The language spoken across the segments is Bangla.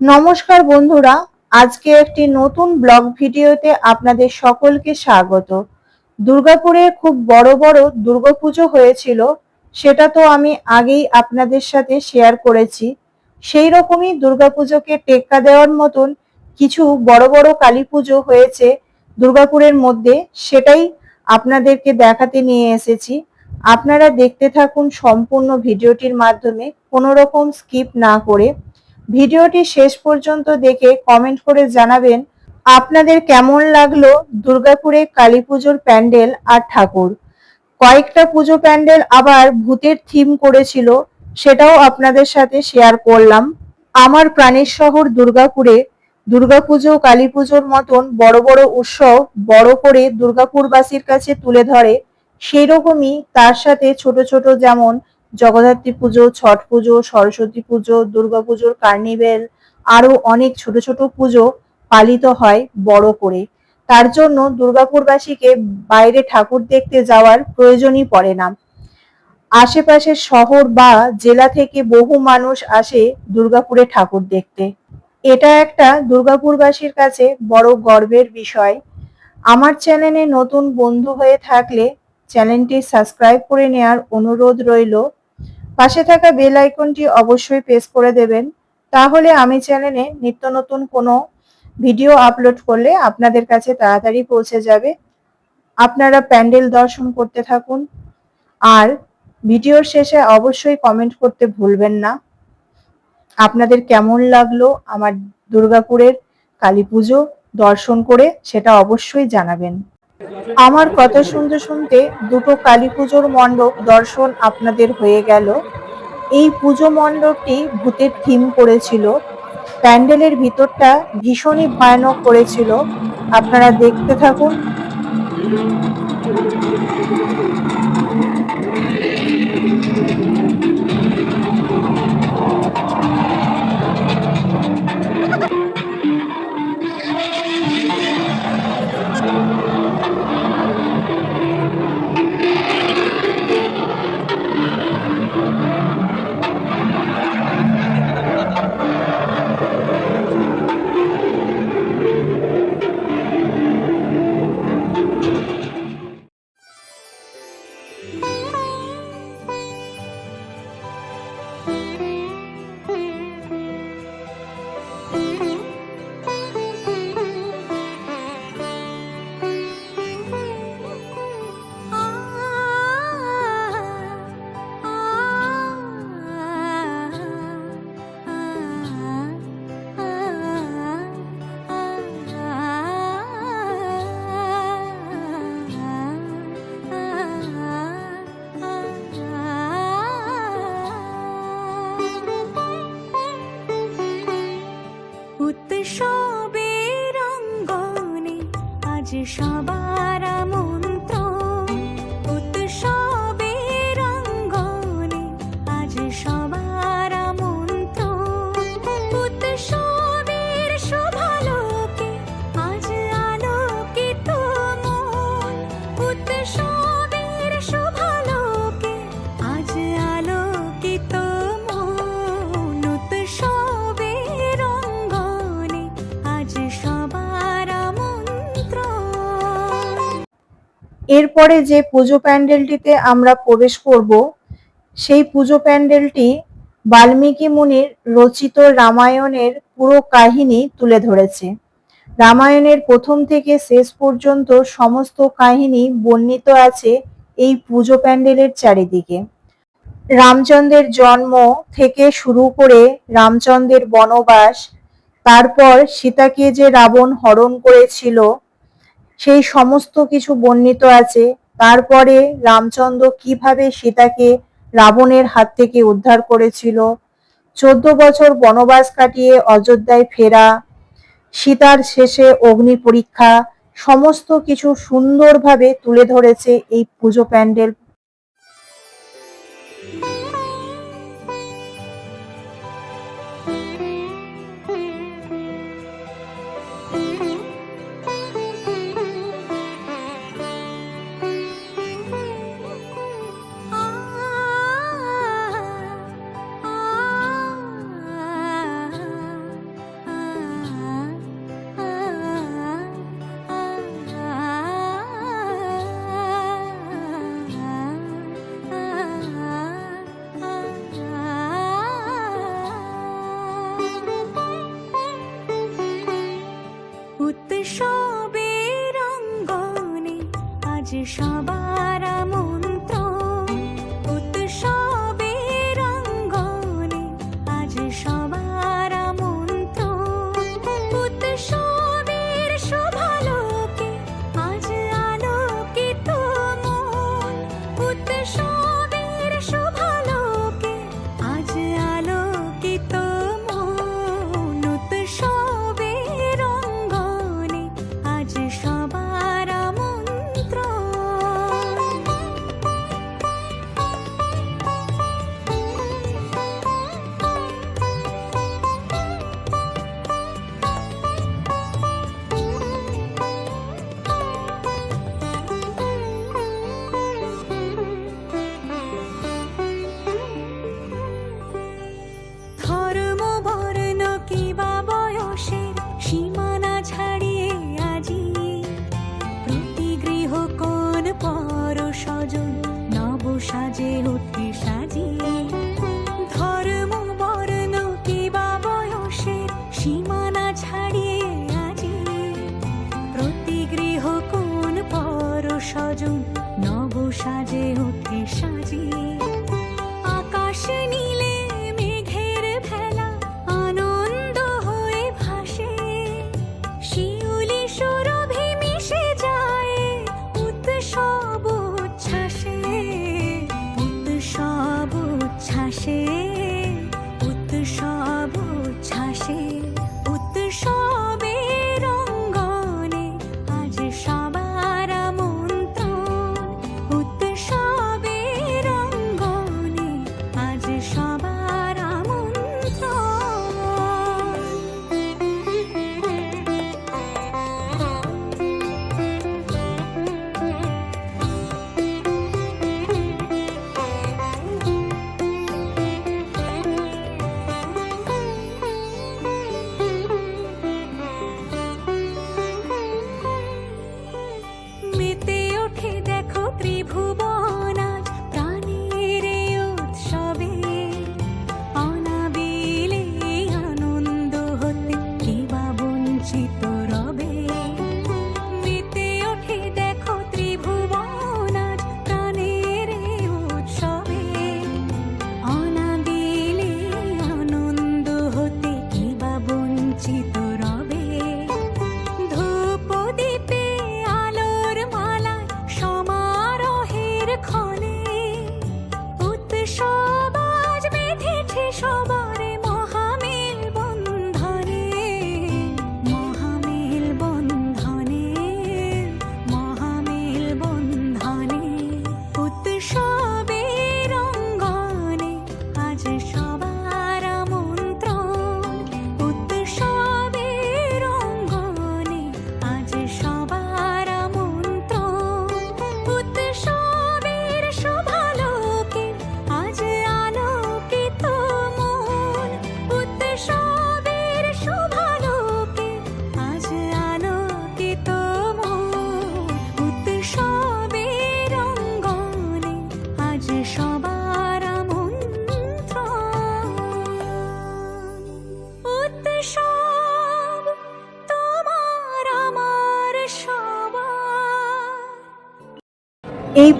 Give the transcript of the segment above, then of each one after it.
নমস্কার বন্ধুরা, আজকে একটি নতুন ব্লগ ভিডিওতে আপনাদের সকলকে স্বাগত। দুর্গাপুরে খুব বড় বড় দুর্গাপুজো হয়েছিল, সেটা তো আমি আগেই আপনাদের সাথে শেয়ার করেছি। সেই রকমই দুর্গাপুজোকে টেক্কা দেওয়ার মতন কিছু বড় বড় কালী পুজো হয়েছে দুর্গাপুরের মধ্যে, সেটাই আপনাদেরকে দেখাতে নিয়ে এসেছি। আপনারা দেখতে থাকুন সম্পূর্ণ ভিডিওটির মাধ্যমে, কোনো রকম স্কিপ না করে। ভিডিওটি শেষ পর্যন্ত দেখে কমেন্ট করে জানাবেন আপনাদের কেমন লাগল দুর্গাপুরে কালী পুজোর প্যান্ডেল আর ঠাকুর। কয়েকটা পুজো প্যান্ডেল আবার ভূতের থিম করেছিল, সেটাও আপনাদের সাথে শেয়ার করলাম। আমার প্রাণের শহর দুর্গাপুরে, দুর্গাপুজো কালী পুজোর মতন বড় বড় উৎসব বড় করে দুর্গাপুরবাসীর কাছে তুলে ধরে সেই রকমই তার সাথে ছোট ছোট যেমন জগদ্ধাত্রী পুজো, ছট পুজো, সরস্বতী পুজো, দুর্গা পুজোর কার্নিভেল, আরও অনেক ছোট ছোট পুজো পালিত হয় বড় করে। তার জন্য দুর্গাপুরবাসীকে বাইরে ঠাকুর দেখতে যাওয়ার প্রয়োজনই পড়ে না। আশেপাশের শহর বা জেলা থেকে বহু মানুষ আসে দুর্গাপুরে ঠাকুর দেখতে। এটা একটা দুর্গাপুরবাসীর কাছে বড় গর্বের বিষয়। আমার চ্যানেলে নতুন বন্ধু হয়ে থাকলে চ্যানেলটি সাবস্ক্রাইব করে নেওয়ার অনুরোধ রইল। পাশে থাকা বেল আইকনটি অবশ্যই প্রেস করে দেবেন। তাহলে আমি চ্যানেলে নিত্য নতুন কোনো ভিডিও আপলোড করলে আপনাদের কাছে তাড়াতাড়ি পৌঁছে যাবে। আপনারা প্যান্ডেল দর্শন করতে থাকুন। আর ভিডিওর শেষে অবশ্যই কমেন্ট করতে ভুলবেন না। আপনাদের কেমন লাগল আমার দুর্গাপুরের কালী পুজো দর্শন করে সেটা অবশ্যই জানাবেন। আমার কথা শুনতে শুনতে দুটো কালী পুজোর মণ্ডপ দর্শন আপনাদের হয়ে গেল। এই পুজো মণ্ডপটি ভূতের থিম করেছিল। প্যান্ডেলের ভিতরটা ভীষণই ভয়ানক করেছিল। আপনারা দেখতে থাকুন। উৎসবের আজ সবার এরপরে যে পুজো প্যান্ডেলটিতে আমরা প্রবেশ করব, সেই পুজো প্যান্ডেলটি বাল্মীকি মুনির রচিত রামায়ণের পুরো কাহিনী তুলে ধরেছে। রামায়ণের প্রথম থেকে শেষ পর্যন্ত সমস্ত কাহিনী বর্ণিত আছে এই পুজো প্যান্ডেলের চারিদিকে। রামচন্দ্রের জন্ম থেকে শুরু করে রামচন্দ্রের বনবাস, তারপর সীতাকে যে রাবণ হরণ করেছিল সেই সমস্ত কিছু বর্ণিত আছে। তারপরে রামচন্দ্র কীভাবে সীতাকে রাবণের হাত থেকে উদ্ধার করেছিল? চোদ্দ বছর বনবাস কাটিয়ে অযোধ্যায় ফেরা, সীতার শেষে অগ্নি পরীক্ষা, সমস্ত কিছু সুন্দরভাবে তুলে ধরেছে এই পুজো প্যান্ডেল উৎসবের রঙ্গনে আজ সবাই নব সাজে ওঠে সাজে আকাশ নীল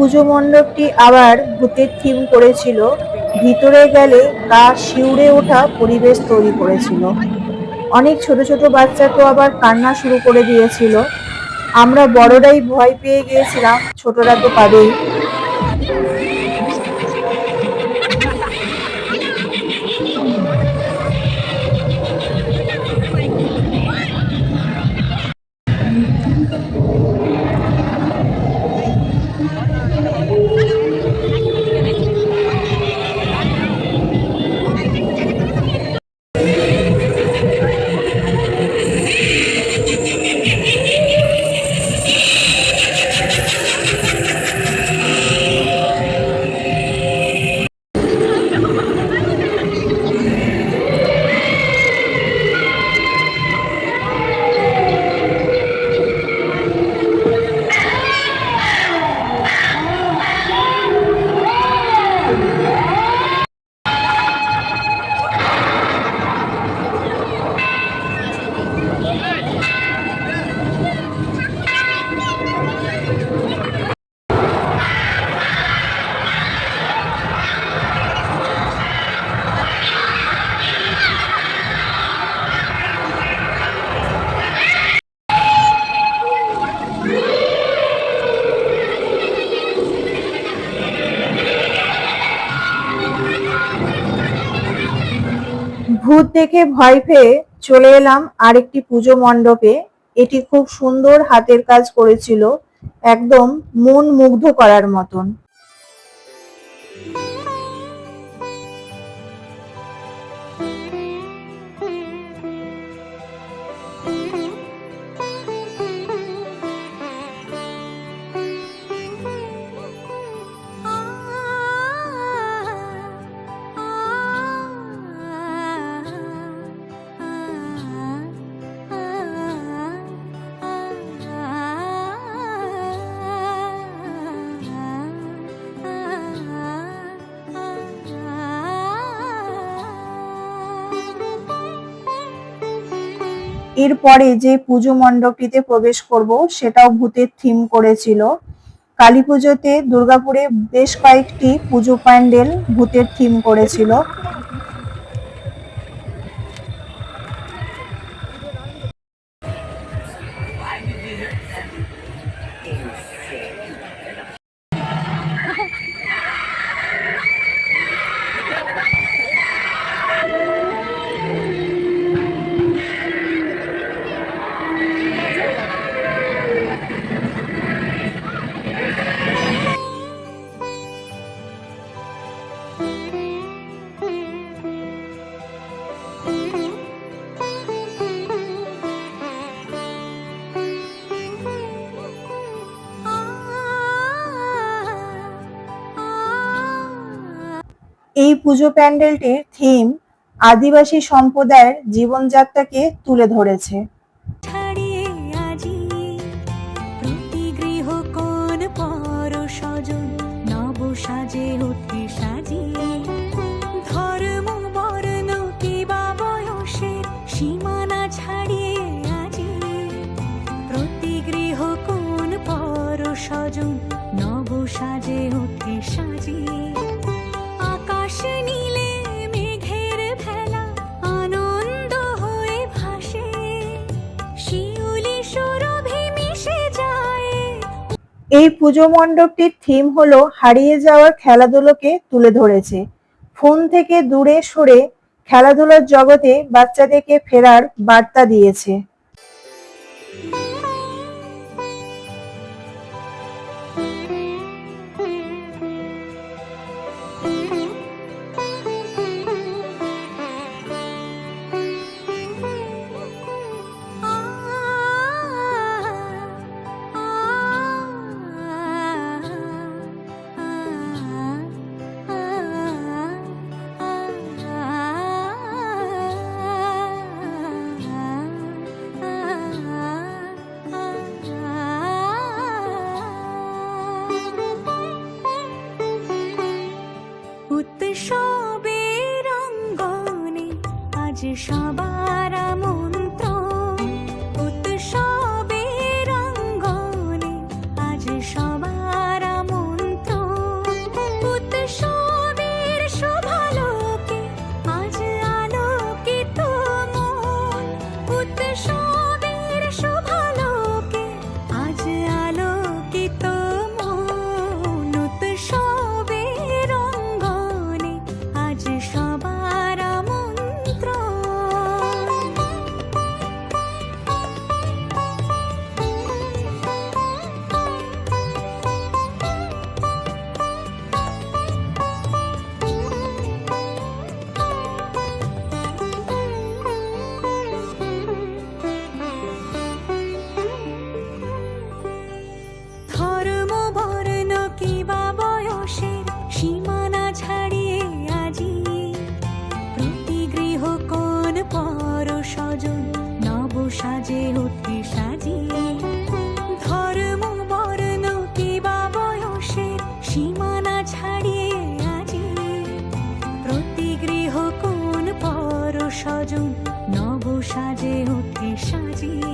পুজো মণ্ডপটি আবার ভূতের থিম করেছিল। ভিতরে গেলে গা শিউরে ওঠা পরিবেশ তৈরি করেছিল। অনেক ছোট ছোট বাচ্চা তো আবার কান্না শুরু করে দিয়েছিল। আমরা বড়রাই ভয় পেয়ে গিয়েছিলাম, ছোটরা তো পাবেই। ভূত দেখে ভয় পেয়ে চলে এলাম আরেকটি পুজো মণ্ডপে। এটি খুব সুন্দর হাতের কাজ করেছিল, একদম মন মুগ্ধ করার মতন। এরপরে যে পুজো মণ্ডপটিতে প্রবেশ করব, সেটাও ভূতের থিম করেছিল। কালী পুজোতে দুর্গাপুরে বেশ কয়েকটি পুজো প্যান্ডেল ভূতের থিম করেছিল। পুজো প্যান্ডেলটির থিম আদিবাসী সম্প্রদায়ের জীবনযাত্রাকে তুলে ধরেছে। এই পুজো মণ্ডপটির থিম হলো হারিয়ে যাওয়ার খেলাধুলোকে তুলে ধরেছে। ফোন থেকে দূরে সরে খেলাধুলার জগতে বাচ্চাদেরকে ফেরার বার্তা দিয়েছে। উৎসবের রঙ্গনে আজ সবার সাজে ওঠে সাজিয়ে।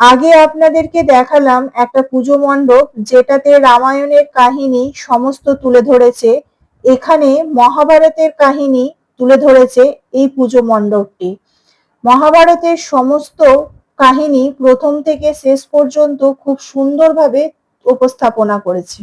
আগে আপনাদেরকে দেখালাম একটা পুজো মণ্ডপ, যেটাতে রামায়ণের কাহিনী সমস্ত তুলে ধরেছে। এখানে মহাভারতের কাহিনী তুলে ধরেছে এই পুজো মণ্ডপটি। মহাভারতের সমস্ত কাহিনী প্রথম থেকে শেষ পর্যন্ত খুব সুন্দরভাবে উপস্থাপনা করেছে।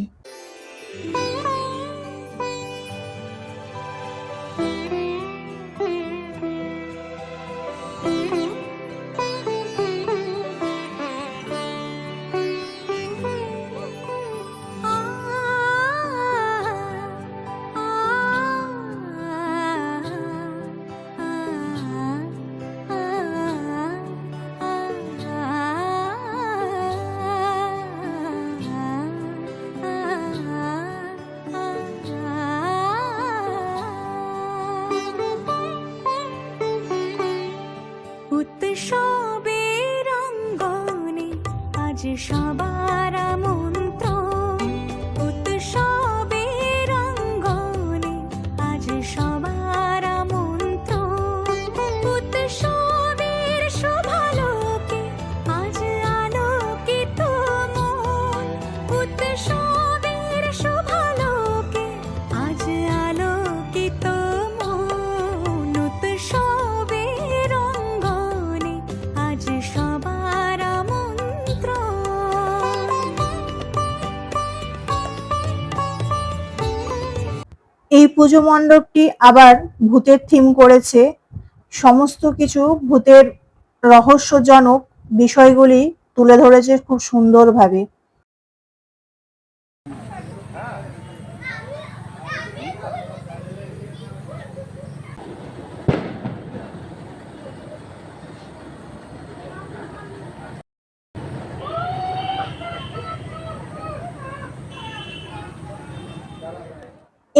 পুজো মণ্ডপটি আবার ভূতের থিম করেছে। সমস্ত কিছু ভূতের রহস্যজনক বিষয়গুলি তুলে ধরেছে খুব সুন্দরভাবে।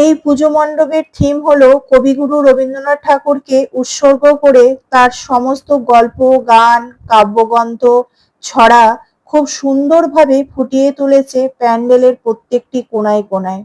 এই পুজো মণ্ডপের থিম হলো কবিগুরু রবীন্দ্রনাথ ঠাকুরকে উৎসর্গ করে তার সমস্ত গল্প, গান, কাব্যগ্রন্থ, ছড়া খুব সুন্দরভাবে ফুটিয়ে তুলেছে প্যান্ডেলের প্রত্যেকটি কোনায় কোনায়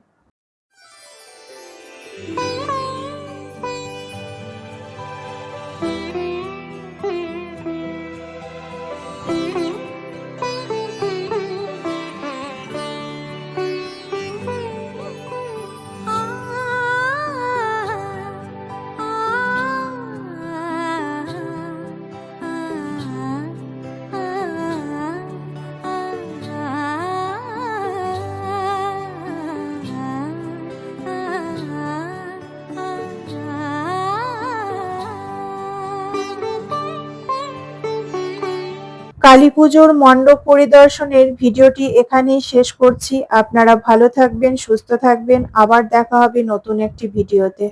কালী পুজোর মণ্ডপ পরিদর্শনের ভিডিওটি এখানেই শেষ করছি। আপনারা ভালো থাকবেন, সুস্থ থাকবেন। আবার দেখা হবে নতুন একটি ভিডিওতে।